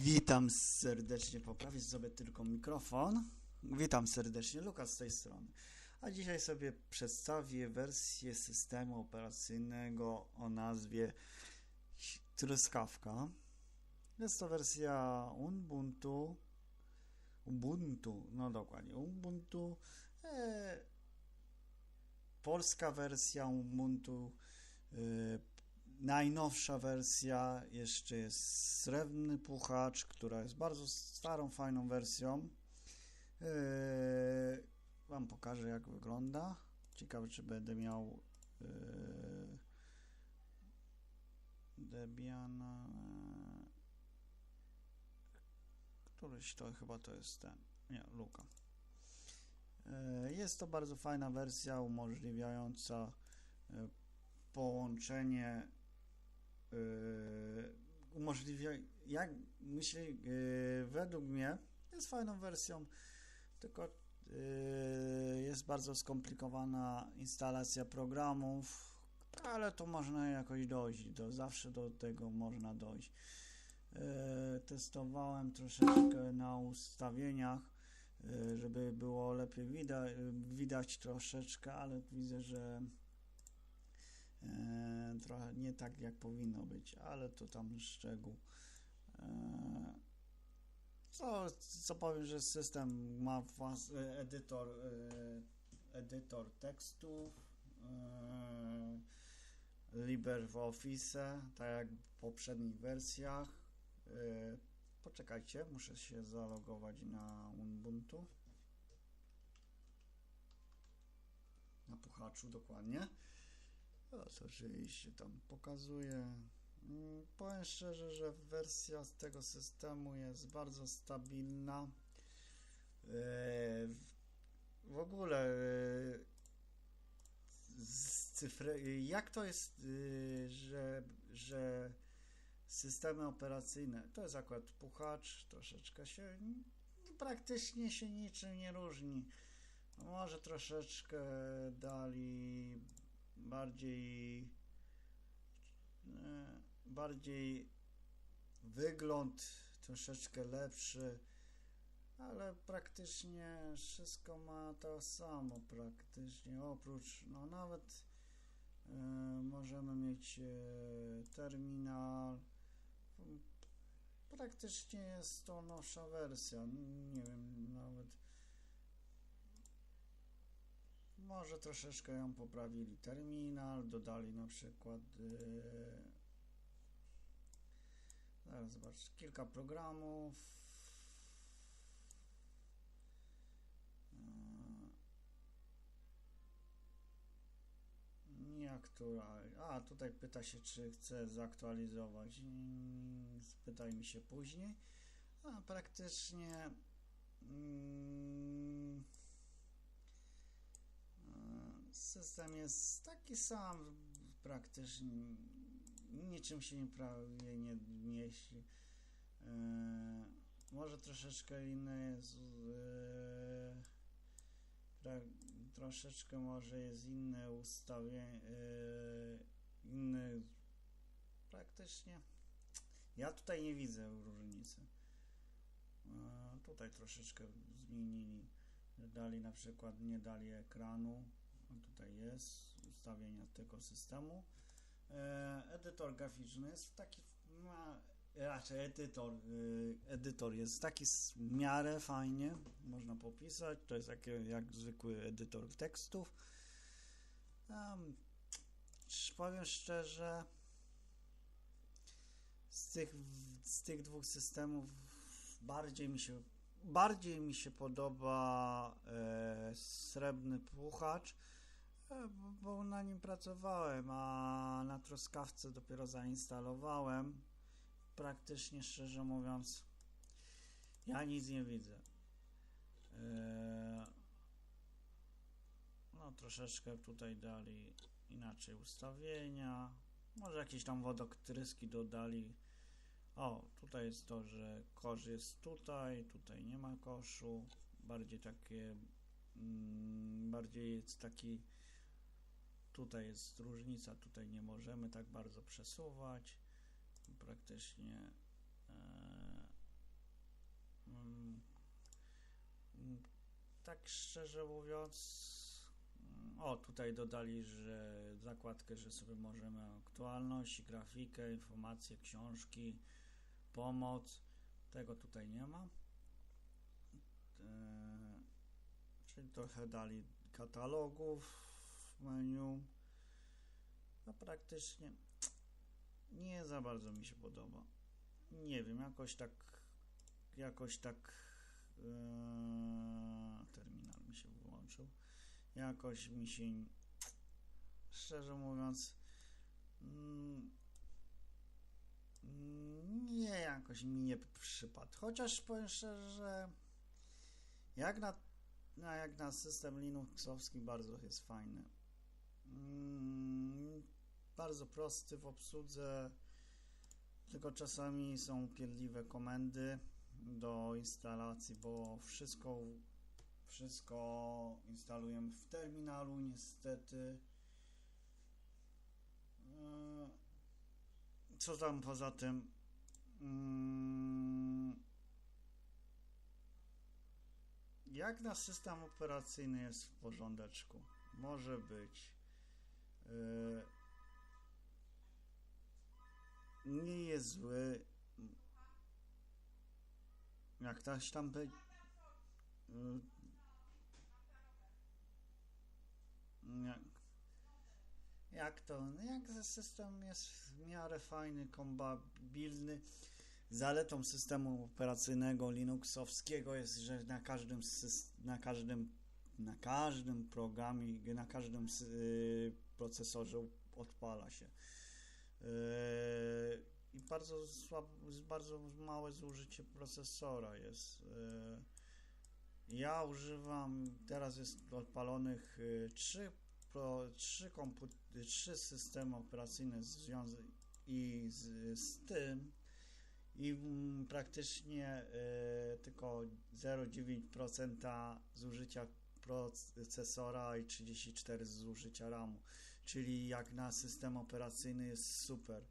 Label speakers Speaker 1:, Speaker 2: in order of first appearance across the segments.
Speaker 1: Witam serdecznie, poprawię sobie tylko mikrofon. Witam serdecznie, Lukas z tej strony. A dzisiaj sobie przedstawię wersję systemu operacyjnego o nazwie Truskawka. Jest to wersja Ubuntu. Ubuntu, no dokładnie, Ubuntu. E, polska wersja Ubuntu. E, najnowsza wersja jeszcze jest Srebrny Puchacz, która jest bardzo starą, fajną wersją. Yy, wam pokażę jak wygląda. Ciekawe czy będę miał yy, któryś to chyba to jest ten nie, Luka yy, jest to bardzo fajna wersja umożliwiająca yy, połączenie umożliwia, jak myślę, yy, według mnie jest fajną wersją, tylko yy, jest bardzo skomplikowana instalacja programów, ale to można jakoś dojść, do, zawsze do tego można dojść. Testowałem troszeczkę na ustawieniach, żeby było lepiej widać, widać troszeczkę, ale widzę, że E, trochę nie tak jak powinno być, ale to tam szczegół. E, co, co powiem, że system ma włas, e, edytor, edytor tekstów, LibreOffice, tak jak w poprzednich wersjach. Poczekajcie, muszę się zalogować na Ubuntu. Na puchaczu dokładnie. No to oczywiście tam pokazuje. Mm, powiem szczerze, że wersja z tego systemu jest bardzo stabilna. E, w ogóle e, z cyfry, jak to jest, e, że, że systemy operacyjne, to jest akurat puchacz, troszeczkę się, praktycznie się niczym nie różni. Może troszeczkę dali bardziej e, bardziej wygląd troszeczkę lepszy ale praktycznie wszystko ma to samo praktycznie. Oprócz no nawet e, możemy mieć e, terminal. Praktycznie jest to nowsza wersja. Nie wiem nawet może troszeczkę ją poprawili terminal, dodali na przykład yy, zaraz zobacz, kilka programów nie aktualnie. A, tutaj pyta się, czy chcę zaktualizować. Spytaj mi się później. A praktycznie. Mm, system jest taki sam praktycznie niczym się nie prawie nie mieści e, może troszeczkę inne jest e, troszeczkę może jest inne ustawienie e, inny praktycznie. Ja tutaj nie widzę różnicy. Tutaj troszeczkę zmienili dali na przykład nie dali ekranu tutaj jest ustawienia tego systemu. E, edytor graficzny jest taki ma, raczej edytor y, edytor jest taki w miarę fajnie można popisać. To jest jak, jak zwykły edytor tekstów. Um, powiem szczerze z tych, z tych dwóch systemów bardziej mi się bardziej mi się podoba e, srebrny puchacz, bo, bo, na nim pracowałem, a na truskawce dopiero zainstalowałem. Praktycznie, szczerze mówiąc, ja nic nie widzę. E, no, troszeczkę tutaj dali inaczej ustawienia. Może jakieś tam wodotryski dodali o, tutaj jest to, że kosz jest tutaj, tutaj nie ma koszu. Bardziej takie, mm, bardziej jest taki, Tutaj jest różnica, tutaj nie możemy tak bardzo przesuwać. Praktycznie e, mm, tak szczerze mówiąc, mm, o tutaj dodali, że zakładkę, że sobie możemy aktualność, grafikę, informacje, książki, pomoc. Tego tutaj nie ma. E, czyli trochę dali katalogów, w menu. No praktycznie nie za bardzo mi się podoba. Nie wiem, jakoś tak jakoś tak e, terminal mi się wyłączył. Jakoś mi się szczerze mówiąc mm, nie jakoś mi nie przypadł. Chociaż powiem szczerze, że jak na, jak na system Linuxowski bardzo jest fajny. Mm, bardzo prosty w obsłudze, tylko czasami są upierdliwe komendy do instalacji, bo wszystko wszystko instalujemy w terminalu niestety. Eee, Co tam poza tym? Mm, Jak na system operacyjny jest w porządeczku? Może być. Eee, Nie jest zły. Jak też tam być. Jak, jak to? No jak system jest w miarę fajny, kompabilny. Zaletą systemu operacyjnego Linuxowskiego jest, że na każdym na każdym na każdym programie, na każdym sy- y, procesorze odpala się. Yy, I bardzo bardzo małe zużycie procesora jest. Yy, Ja używam, teraz jest odpalonych y, trzy, pro, trzy, trzy systemy operacyjne związa- i z, z tym i mm, praktycznie y, tylko 0,9% zużycia procesora i 34% zużycia RAMu, czyli jak na system operacyjny jest super.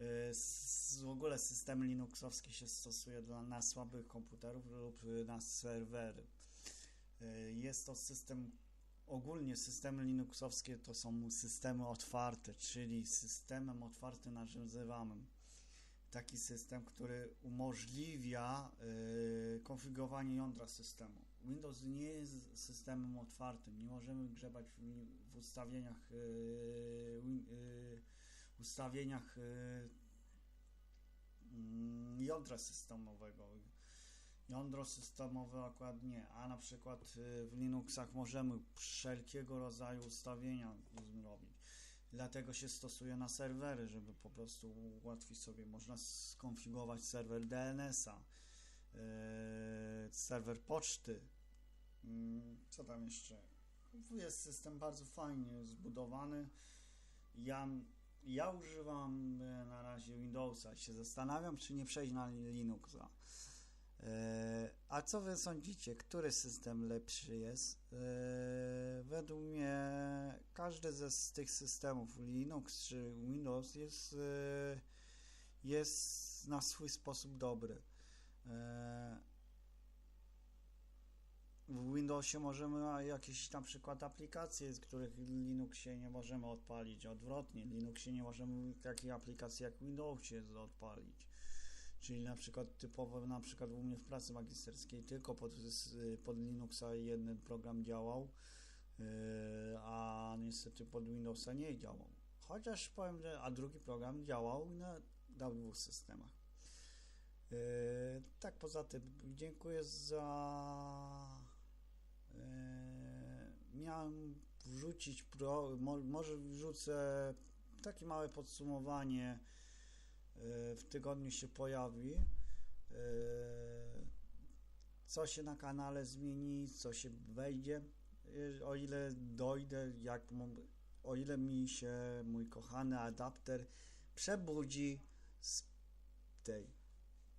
Speaker 1: Y, s- W ogóle system Linuxowski się stosuje dla, na słabych komputerów lub na serwery. Y, Jest to system, ogólnie systemy Linuxowskie to są systemy otwarte, czyli systemem otwartym nazywamy taki system, który umożliwia y, konfigurowanie jądra systemu. Windows nie jest systemem otwartym, nie możemy grzebać w, w ustawieniach win, y, ustawieniach y, mm, jądra systemowego. Jądro systemowe akurat nie, a na przykład w Linuxach możemy wszelkiego rodzaju ustawienia zrobić. Dlatego się stosuje na serwery, żeby po prostu ułatwić sobie. Można skonfigurować serwer DNS-a, serwer poczty. Mm, Co tam jeszcze? Jest system bardzo fajnie zbudowany. Ja, ja używam e, na razie Windowsa. Się zastanawiam, czy nie przejść na Linuxa. E, A co wy sądzicie? Który system lepszy jest? E, Według mnie każdy ze z tych systemów, Linux czy Windows, jest, jest na swój sposób dobry. E, W Windowsie możemy jakieś na przykład aplikacje, z których Linuxie nie możemy odpalić. Odwrotnie, Linuxie nie możemy takiej aplikacji jak Windowsie odpalić. Czyli na przykład typowo na przykład u mnie w pracy magisterskiej tylko pod, pod Linuxa jeden program działał, yy, a niestety pod Windowsa nie działał. Chociaż powiem, że a drugi program działał na dwóch systemach. Yy, tak poza tym dziękuję za yy, miałem wrzucić pro, mo, może wrzucę takie małe podsumowanie yy, w tygodniu się pojawi. Co się na kanale zmieni, co się wejdzie, o ile dojdę, jak o ile mi się mój kochany adapter przebudzi z tej.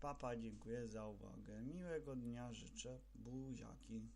Speaker 1: Papa, dziękuję za uwagę. Miłego dnia życzę. Buziaki.